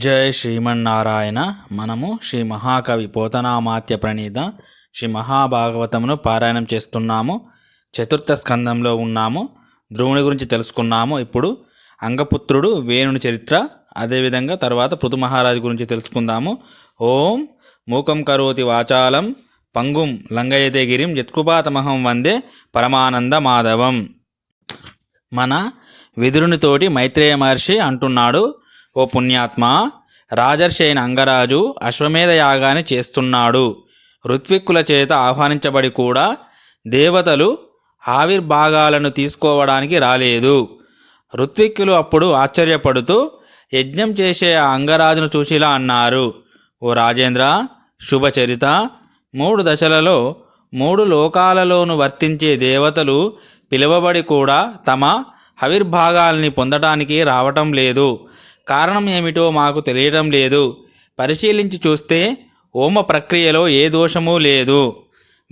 జయ శ్రీమన్నారాయణ. మనము శ్రీ మహాకవి పోతనామాత్య ప్రణీత శ్రీ మహాభాగవతమును పారాయణం చేస్తున్నాము. చతుర్థ స్కందంలో ఉన్నాము. ధ్రువుని గురించి తెలుసుకున్నాము. ఇప్పుడు అంగపుత్రుడు వేణుని చరిత్ర అదేవిధంగా తర్వాత పృథు మహారాజు గురించి తెలుసుకుందాము. ఓం మూకం కరోతి వాచాలం పంగుం లంగయతే గిరిం యత్కృపాతమహం వందే పరమానంద మాధవం. మన విదురునితోటి మైత్రేయ మహర్షి అంటున్నాడు ఓ పుణ్యాత్మ రాజర్షి అయిన అంగరాజు అశ్వమేధ యాగాన్ని చేస్తున్నాడు. ఋత్విక్కుల చేత ఆహ్వానించబడి కూడా దేవతలు ఆవిర్భాగాలను తీసుకోవడానికి రాలేదు. ఋత్విక్కులు అప్పుడు ఆశ్చర్యపడుతూ యజ్ఞం చేసే ఆ అంగరాజును చూసిలా అన్నారు. ఓ రాజేంద్ర శుభచరిత మూడు దశలలో మూడు లోకాలలోను వర్తించే దేవతలు పిలువబడి కూడా తమ ఆవిర్భాగాల్ని పొందటానికి రావటం లేదు. కారణం ఏమిటో మాకు తెలియడం లేదు. పరిశీలించి చూస్తే హోమ ప్రక్రియలో ఏ దోషమూ లేదు.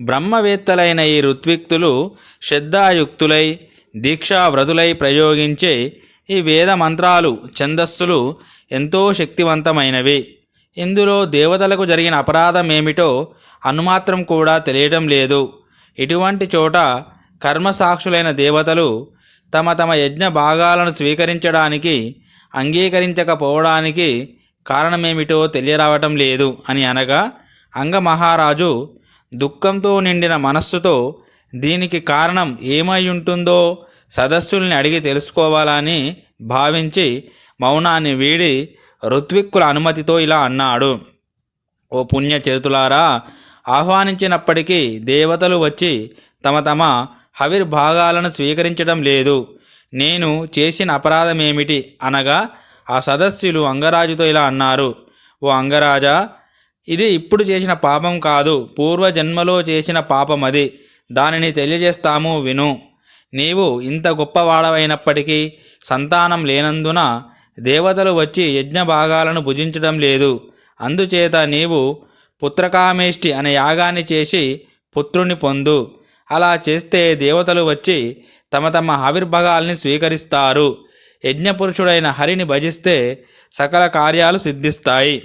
బ్రహ్మవేత్తలైన ఈ ఋత్విక్తులు శ్రద్ధాయుక్తులై దీక్షావ్రతులై ప్రయోగించే ఈ వేద మంత్రాలు ఛందస్సులు ఎంతో శక్తివంతమైనవి. ఇందులో దేవతలకు జరిగిన అపరాధం ఏమిటో అనుమాత్రం కూడా తెలియడం లేదు. ఇటువంటి చోట కర్మసాక్షులైన దేవతలు తమ తమ యజ్ఞ భాగాలను స్వీకరించడానికి అంగీకరించకపోవడానికి కారణమేమిటో తెలియరావటం లేదు అని అనగా అంగమహారాజు దుఃఖంతో నిండిన మనస్సుతో దీనికి కారణం ఏమై ఉంటుందో సదస్సుల్ని అడిగి తెలుసుకోవాలని భావించి మౌనాన్ని వీడి ఋత్విక్కుల అనుమతితో ఇలా అన్నాడు. ఓ పుణ్యచరితులారా ఆహ్వానించినప్పటికీ దేవతలు వచ్చి తమ తమ హవిర్భాగాలను స్వీకరించడం లేదు. నేను చేసిన అపరాధం ఏమిటి అనగా ఆ సదస్సులు అంగరాజుతో ఇలా అన్నారు ఓ అంగరాజా ఇది ఇప్పుడు చేసిన పాపం కాదు పూర్వజన్మలో చేసిన పాపం అది. దానిని తెలియజేస్తాము విను. నీవు ఇంత గొప్పవాడవైనప్పటికీ సంతానం లేనందున దేవతలు వచ్చి యజ్ఞ భాగాలను భుజించడం లేదు. అందుచేత నీవు పుత్రకామేష్టి అనే యాగాన్ని చేసి పుత్రుని పొందు. అలా చేస్తే దేవతలు వచ్చి తమ తమ ఆవిర్భాగాల్ని స్వీకరిస్తారు. యజ్ఞపురుషుడైన హరిని భజిస్తే సకల కార్యాలు సిద్ధిస్తాయి.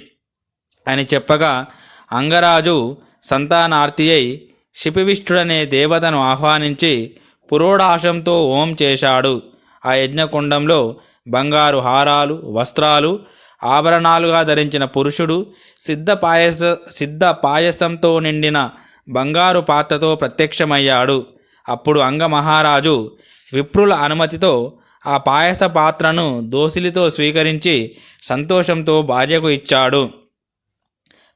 అని చెప్పగా అంగరాజు సంతానార్తి అయి శిపివిష్ఠుడనే దేవతను ఆహ్వానించి పురోడాశంతో ఓం చేశాడు. ఆ యజ్ఞకుండంలో బంగారు హారాలు వస్త్రాలు ఆభరణాలుగా ధరించిన పురుషుడు సిద్ధ పాయస సిద్ధ పాయసంతో నిండిన బంగారు పాత్రతో ప్రత్యక్షమయ్యాడు. అప్పుడు అంగమహారాజు విప్రుల అనుమతితో ఆ పాయస పాత్రను దోసిలితో స్వీకరించి సంతోషంతో భార్యకు ఇచ్చాడు.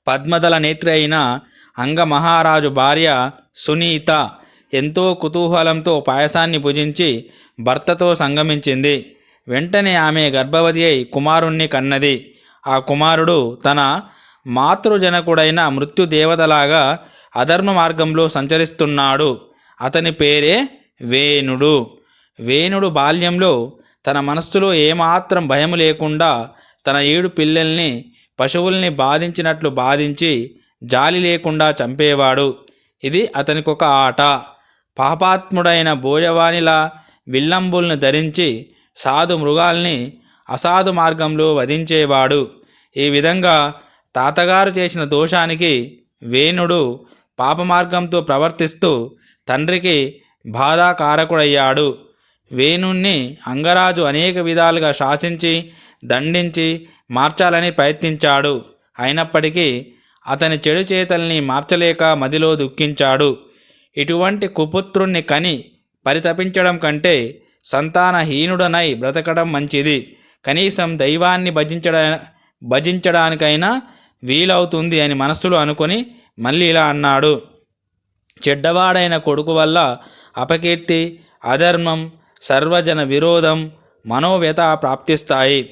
పద్మదల నేత్రి అయిన అంగమహారాజు భార్య సునీత ఎంతో కుతూహలంతో పాయసాన్ని భుజించి భర్తతో సంగమించింది. వెంటనే ఆమె గర్భవతి అయి కుమారుణ్ణి కన్నది. ఆ కుమారుడు తన మాతృజనకుడైన మృత్యుదేవతలాగా అధర్మ మార్గంలో సంచరిస్తున్నాడు. అతని పేరే వేణుడు. వేణుడు బాల్యంలో తన మనస్సులో ఏమాత్రం భయం లేకుండా తన ఏడు పిల్లల్ని పశువుల్ని బాధించినట్లు బాధించి జాలి లేకుండా చంపేవాడు. ఇది అతనికొక ఆట. పాపాత్ముడైన బోయవానిలా విల్లంబుల్ని ధరించి సాధు మృగాల్ని అసాధు మార్గంలో వధించేవాడు. ఈ విధంగా తాతగారు చేసిన దోషానికి వేణుడు పాపమార్గంతో ప్రవర్తిస్తూ తండ్రికి బాధాకారకుడయ్యాడు. వేణుణ్ణి అంగరాజు అనేక విధాలుగా శాసించి దండించి మార్చాలని ప్రయత్నించాడు. అయినప్పటికీ అతని చెడు చేతల్ని మార్చలేక మదిలో దుఃఖించాడు. ఇటువంటి కుపుత్రుణ్ణి కని పరితపించడం కంటే సంతానహీనుడనై బ్రతకడం మంచిది. కనీసం దైవాన్ని భజించడా భజించడానికైనా వీలవుతుంది అని మనస్సులో అనుకొని మళ్ళీ ఇలా అన్నాడు. చెడ్డవాడైన కొడుకు వల్ల అపకీర్తి అధర్మం సర్వజన విరోధం మనోవ్యత ప్రాప్తిస్తాయి.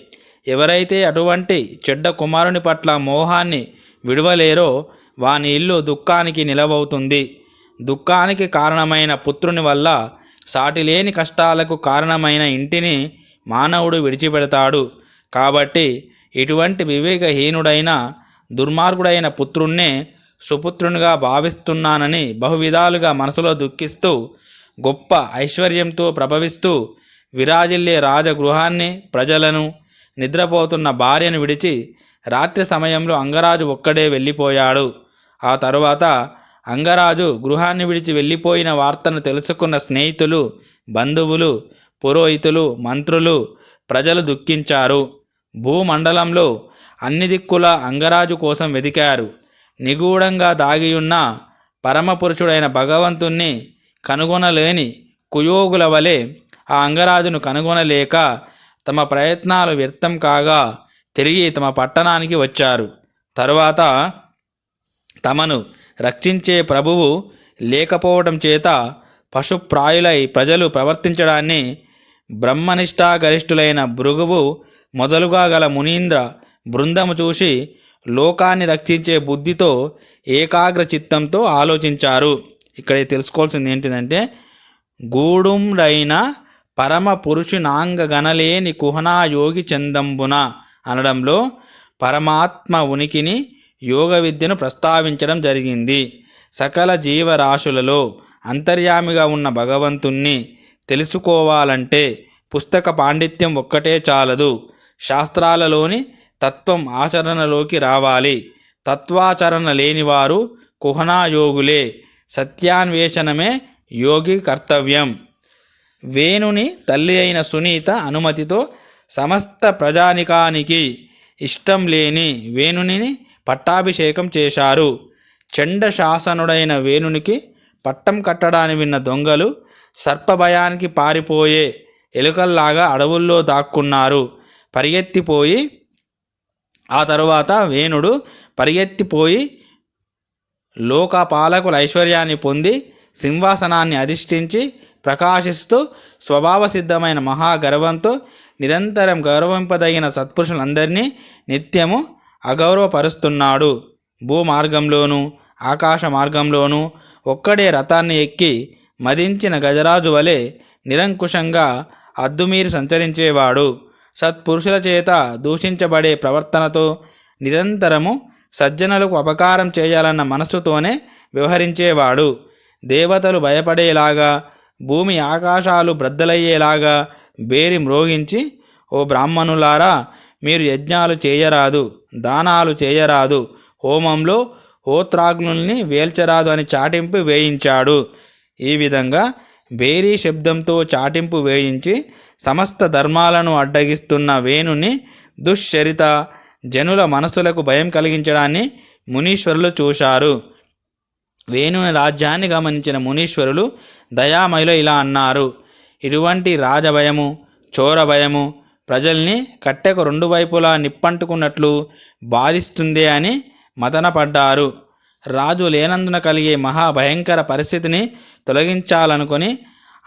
ఎవరైతే అటువంటి చెడ్డ కుమారుని పట్ల మోహాన్ని విడవలేరో వాని ఇల్లు దుఃఖానికి నిలవవుతుంది. దుఃఖానికి కారణమైన పుత్రుని వల్ల సాటిలేని కష్టాలకు కారణమైన ఇంటిని మానవుడు విడిచిపెడతాడు. కాబట్టి ఇటువంటి వివేకహీనుడైన దుర్మార్గుడైన పుత్రుణ్ణే సుపుత్రునిగా భావిస్తున్నానని బహువిధాలుగా మనసులో దుఃఖిస్తూ గొప్ప ఐశ్వర్యంతో ప్రభవిస్తూ విరాజిల్లే రాజగృహాన్ని ప్రజలను నిద్రపోతున్న భార్యను విడిచి రాత్రి సమయంలో అంగరాజు ఒక్కడే వెళ్ళిపోయాడు. ఆ తరువాత అంగరాజు గృహాన్ని విడిచి వెళ్ళిపోయిన వార్తను తెలుసుకున్న స్నేహితులు బంధువులు పురోహితులు మంత్రులు ప్రజలు దుఃఖించారు. భూమండలంలో అన్ని దిక్కుల అంగరాజు కోసం వెదికారు నిగూఢంగా దాగియున్న పరమపురుషుడైన భగవంతుణ్ణి కనుగొనలేని కుయోగుల వలె ఆ అంగరాజును కనుగొనలేక తమ ప్రయత్నాలు వ్యర్థం కాగా తిరిగి తమ పట్టణానికి వచ్చారు. తరువాత తమను రక్షించే ప్రభువు లేకపోవడం చేత పశుప్రాయులై ప్రజలు ప్రవర్తించడాన్ని బ్రహ్మనిష్టాగరిష్ఠులైన భృగువు మొదలుగా గల మునీంద్ర బృందము చూసి లోకాన్ని రక్షించే బుద్ధితో ఏకాగ్ర చిత్తంతో ఆలోచించారు. ఇక్కడ తెలుసుకోవాల్సింది ఏంటిదంటే గూడుండైన పరమ పురుషునాంగ గణలేని కుహనా యోగి చందంబున అనడంలో పరమాత్మ ఉనికిని యోగ విద్యను ప్రస్తావించడం జరిగింది. సకల జీవరాశులలో అంతర్యామిగా ఉన్న భగవంతుణ్ణి తెలుసుకోవాలంటే పుస్తక పాండిత్యం ఒక్కటే చాలదు. శాస్త్రాలలోని తత్వం ఆచరణలోకి రావాలి. తత్వాచరణ లేనివారు కుహనాయోగులే. సత్యాన్వేషణమే యోగి కర్తవ్యం. వేణుని తల్లి అయిన సునీత అనుమతితో సమస్త ప్రజానికానికి ఇష్టం లేని వేణుని పట్టాభిషేకం చేశారు. చండ శాసనుడైన వేణునికి పట్టం కట్టడాన్ని విన్న దొంగలు సర్పభయానికి పారిపోయే ఎలుకల్లాగా అడవుల్లో దాక్కున్నారు. పరిగెత్తిపోయి ఆ తరువాత వేణుడు పరిగెత్తిపోయి లోకపాలకుల ఐశ్వర్యాన్ని పొంది సింహాసనాన్ని అధిష్ఠించి ప్రకాశిస్తూ స్వభావసిద్ధమైన మహాగర్వంతో నిరంతరం గౌరవింపదగిన సత్పురుషులందరినీ నిత్యము అగౌరవపరుస్తున్నాడు. భూమార్గంలోనూ ఆకాశ మార్గంలోనూ ఒక్కడే రథాన్ని ఎక్కి మదించిన గజరాజు వలె నిరంకుశంగా అద్దుమీరి సంచరించేవాడు. సత్పురుషుల చేత దూషించబడే ప్రవర్తనతో నిరంతరము సజ్జనులకు అపకారం చేయాలన్న మనస్సుతోనే వ్యవహరించేవాడు. దేవతలు భయపడేలాగా భూమి ఆకాశాలు బ్రద్దలయ్యేలాగా బేరి మ్రోగించి ఓ బ్రాహ్మణులారా మీరు యజ్ఞాలు చేయరాదు దానాలు చేయరాదు హోమంలో హోత్రాగ్నుల్ని వేల్చరాదు అని చాటింపు వేయించాడు. ఈ విధంగా బేరీ శబ్దంతో చాటింపు వేయించి సమస్త ధర్మాలను అడ్డగిస్తున్న వేణుని దుశ్చరిత జనుల మనసులకు భయం కలిగించడాన్ని మునీశ్వరులు చూశారు. వేణుని రాజ్యాన్ని గమనించిన మునీశ్వరులు దయామయులు ఇలా అన్నారు. ఇటువంటి రాజభయము చోర భయము ప్రజల్ని కట్టెకు రెండు వైపులా నిప్పంటుకున్నట్లు బాధిస్తుందే అని మదనపడ్డారు. రాజు లేనందున కలిగే మహాభయంకర పరిస్థితిని తొలగించాలనుకుని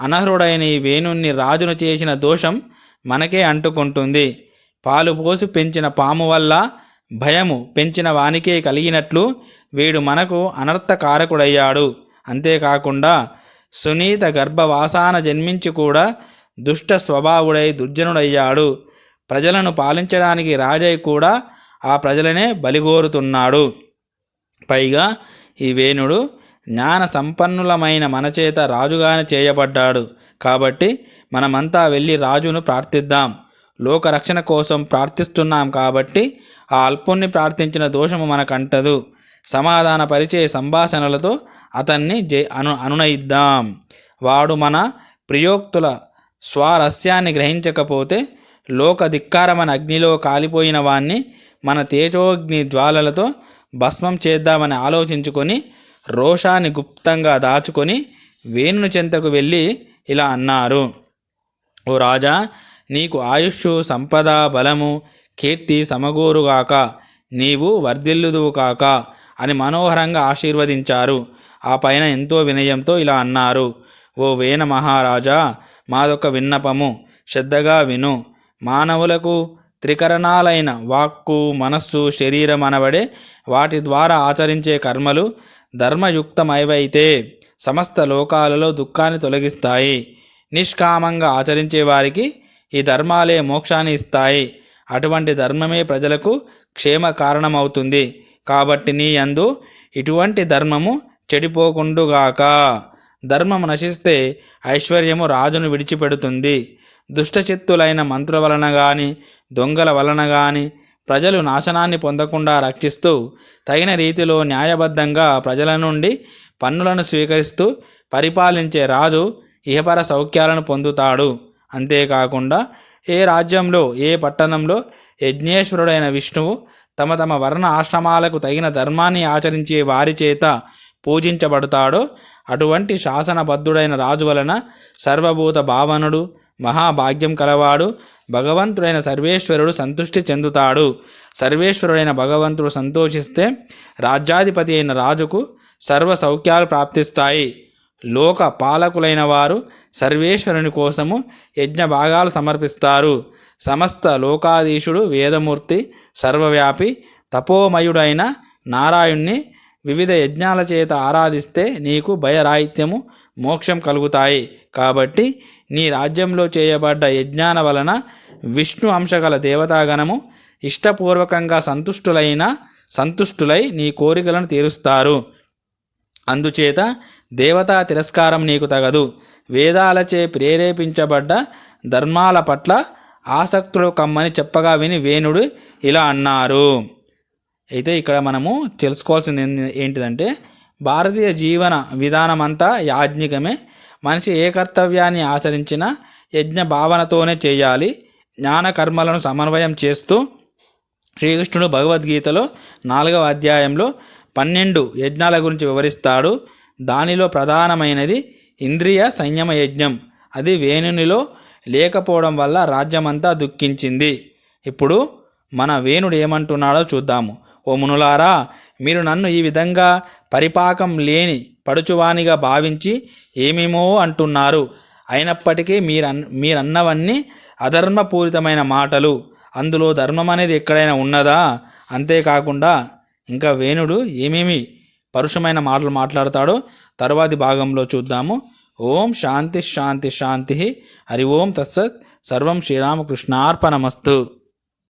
అనర్హుడైన ఈ వేణుణ్ణి రాజును చేసిన దోషం మనకే అంటుకుంటుంది. పాలు పోసి పెంచిన పాము వల్ల భయము పెంచిన వానికే కలిగినట్లు వీడు మనకు అనర్థకారకుడయ్యాడు. అంతేకాకుండా సునీత గర్భవాసాన జన్మించి కూడా దుష్ట స్వభావుడై దుర్జనుడయ్యాడు. ప్రజలను పాలించడానికి రాజై కూడా ఆ ప్రజలనే బలిగోరుతున్నాడు. పైగా ఈ వేణుడు జ్ఞాన సంపన్నులమైన మనచేత రాజుగానే చేయబడ్డాడు. కాబట్టి మనమంతా వెళ్ళి రాజును ప్రార్థిద్దాం. లోకరక్షణ కోసం ప్రార్థిస్తున్నాం కాబట్టి ఆ అల్పుణ్ణి ప్రార్థించిన దోషము మనకంటదు. సమాధాన పరిచయ సంభాషణలతో అతన్ని జై అను అనునయిద్దాం. వాడు మన ప్రియోక్తుల స్వారస్యాన్ని గ్రహించకపోతే లోక ధిక్కారమని అగ్నిలో కాలిపోయిన వాణ్ణి మన తేజోగ్ని జ్వాలలతో భస్మం చేద్దామని ఆలోచించుకొని రోషాన్ని గుప్తంగా దాచుకొని వేణుని చెంతకు వెళ్ళి ఇలా అన్నారు. ఓ రాజా నీకు ఆయుష్ సంపద బలము కీర్తి సమగూరుగాక నీవు వర్ధిల్లుదువు కాక అని మనోహరంగా ఆశీర్వదించారు. ఆ పైన ఎంతో వినయంతో ఇలా అన్నారు. ఓ వేణ మహారాజా మాదొక విన్నపము. శ్రద్ధగా విను. మానవులకు త్రికరణాలైన వాక్కు మనస్సు శరీరం అనబడే వాటి ద్వారా ఆచరించే కర్మలు ధర్మయుక్తమైవైతే సమస్త లోకాలలో దుఃఖాన్ని తొలగిస్తాయి. నిష్కామంగా ఆచరించే వారికి ఈ ధర్మాలే మోక్షాన్ని ఇస్తాయి. అటువంటి ధర్మమే ప్రజలకు క్షేమ కారణమవుతుంది. కాబట్టి నీ అందు ఇటువంటి ధర్మము చెడిపోకుండుగాక. ధర్మము నశిస్తే ఐశ్వర్యము రాజును విడిచిపెడుతుంది. దుష్టచిత్తులైన మంత్రుల వలన కానీ దొంగల వలన గాని ప్రజలు నాశనాన్ని పొందకుండా రక్షిస్తూ తగిన రీతిలో న్యాయబద్ధంగా ప్రజల నుండి పన్నులను స్వీకరిస్తూ పరిపాలించే రాజు ఇహపర సౌఖ్యాలను పొందుతాడు. అంతేకాకుండా ఏ రాజ్యంలో ఏ పట్టణంలో యజ్ఞేశ్వరుడైన విష్ణువు తమ తమ వర్ణ ఆశ్రమాలకు తగిన ధర్మాన్ని ఆచరించే వారి చేత పూజించబడతాడో అటువంటి శాసనబద్ధుడైన రాజు వలన సర్వభూత భావనుడు మహాభాగ్యం కలవాడు భగవంతుడైన సర్వేశ్వరుడు సంతృష్టి చెందుతాడు. సర్వేశ్వరుడైన భగవంతుడు సంతోషిస్తే రాజ్యాధిపతి అయిన రాజుకు సర్వ సౌఖ్యాలు ప్రాప్తిస్తాయి. లోక పాలకులైన వారు సర్వేశ్వరుని కోసము యజ్ఞ భాగాలు సమర్పిస్తారు. సమస్త లోకాధీశుడు వేదమూర్తి సర్వవ్యాపి తపోమయుడైన నారాయణ్ణి వివిధ యజ్ఞాల చేత ఆరాధిస్తే నీకు భయరాహిత్యము మోక్షం కలుగుతాయి. కాబట్టి నీ రాజ్యంలో చేయబడ్డ యజ్ఞాన వలన విష్ణు అంశగల దేవతాగణము ఇష్టపూర్వకంగా సంతుష్టులైన సంతుష్టులై నీ కోరికలను తీరుస్తారు. అందుచేత దేవతా తిరస్కారం నీకు తగదు. వేదాలచే ప్రేరేపించబడ్డ ధర్మాల పట్ల ఆసక్తుడు కమ్మని చెప్పగా విని వేణుడు ఇలా అన్నారు. అయితే ఇక్కడ మనము తెలుసుకోవాల్సింది ఏంటిదంటే భారతీయ జీవన విధానమంతా యాజ్ఞికమే. మనిషి ఏ కర్తవ్యాన్ని ఆచరించినా యజ్ఞ భావనతోనే చేయాలి జ్ఞాన కర్మలను సమన్వయం చేస్తూ శ్రీకృష్ణుడు భగవద్గీతలో నాలుగవ అధ్యాయంలో పన్నెండు యజ్ఞాల గురించి వివరిస్తాడు. దానిలో ప్రధానమైనది ఇంద్రియ సంయమ యజ్ఞం. అది వేణునిలో లేకపోవడం వల్ల రాజ్యమంతా దుఃఖించింది. ఇప్పుడు మన వేణుడు ఏమంటున్నాడో చూద్దాము. ఓ మునులారా మీరు నన్ను ఈ విధంగా పరిపాకం లేని పడుచువానిగా భావించి ఏమేమో అంటున్నారు. అయినప్పటికీ మీరు మీరన్నవన్నీ అధర్మపూరితమైన మాటలు. అందులో ధర్మం అనేది ఎక్కడైనా ఉన్నదా? అంతేకాకుండా ఇంకా వేణుడు ఏమేమి పరుషమైన మాటలు మాట్లాడతాడో తరువాతి భాగంలో చూద్దాము. ఓం శాంతి శాంతి శాంతి. హరి ఓం తత్సత్. సర్వం శ్రీరామకృష్ణార్పణమస్తు.